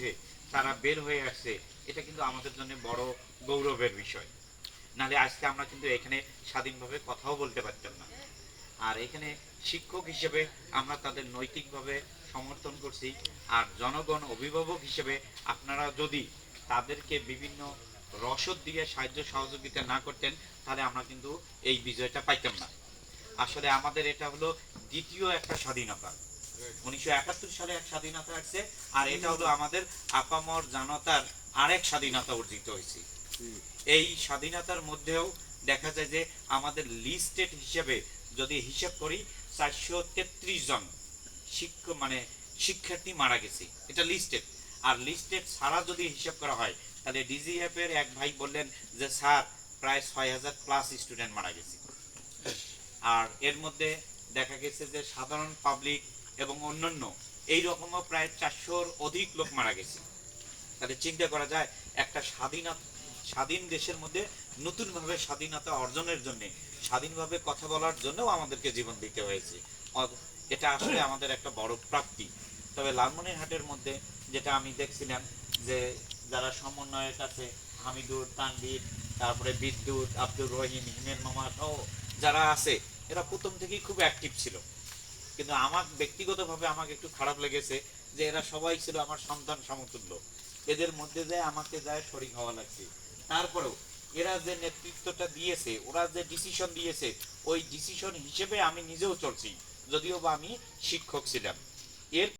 মধ্যে তারা বের হয়ে আসছে, এটা কিন্তু আমাদের জন্য বড় গৌরবের বিষয়। নাহলে আজকে আমরা কিন্তু এখানে স্বাধীনভাবে কথাও বলতে পারতাম না। আর এখানে শিক্ষক হিসেবে আমরা তাদের নৈতিকভাবে সমর্থন করছি, আর জনগণ অভিভাবক হিসেবে আপনারা যদি তাদেরকে বিভিন্ন রসদ দিয়ে সাহায্য সহযোগিতা না করতেন, তাহলে আমরা কিন্তু এই বিজয়টা পাইতাম না। আসলে আমাদের এটা হলো দ্বিতীয় একটা স্বাধীনতা। সালে এক স্বাধীনতা আসছে, আর এটা হলো আমাদের আপামর জনতার আরেক স্বাধীনতা অর্জিত হয়েছে। এই স্বাধীনতার মধ্যেও দেখা যায় যে আমাদের লিস্টেড হিসেবে যদি হিসাব করি, চারশো তেত্রিশ জন শিক্ষক মানে শিক্ষার্থী মারা গেছে। এটা লিস্টেড। আর লিস্টেড ছাড়া যদি হিসাব করা হয়, তাহলে ডিজিএফ এর এক ভাই বললেন যে, স্যার, প্রায় ছয় হাজার প্লাস স্টুডেন্ট মারা গেছে। আর এর মধ্যে দেখা গেছে যে সাধারণ পাবলিক এবং অন্যান্য। এই রকমও প্রায় চারশোর অধিক লোক মারা গেছে। তাহলে চিন্তা করা যায়, একটা স্বাধীনতা, স্বাধীন দেশের মধ্যে নতুনভাবে স্বাধীনতা অর্জনের জন্য, স্বাধীনভাবে কথা বলার জন্যও আমাদেরকে জীবন দিতে হয়েছে। এটা আসলে আমাদের একটা বড় প্রাপ্তি। তবে লালমনিরহাটের মধ্যে যেটা আমি দেখছিলাম যে যারা সমন্বয়ের কাছে হামিদুর, তানভীর, তারপরে বিদ্যুৎ, আব্দুর রহিম হিমের মামা সহ যারা আছে, এরা প্রথম থেকেই খুব অ্যাক্টিভ ছিল। কিন্তু আমার ব্যক্তিগতভাবে আমাকে একটু খারাপ লেগেছে যে এরা সবাই ছিল আমার সন্তান সমতুল্য। এদের মধ্যে যায় আমাকে যায় শরিক হওয়া লাগছে। তারপরেও এরা যে নেতৃত্বটা দিয়েছে, ওরা যে ডিসিশন দিয়েছে, ওই ডিসিশন হিসেবে আমি নিজেও চলছি, যদিও বা আমি শিক্ষক ছিলাম। এর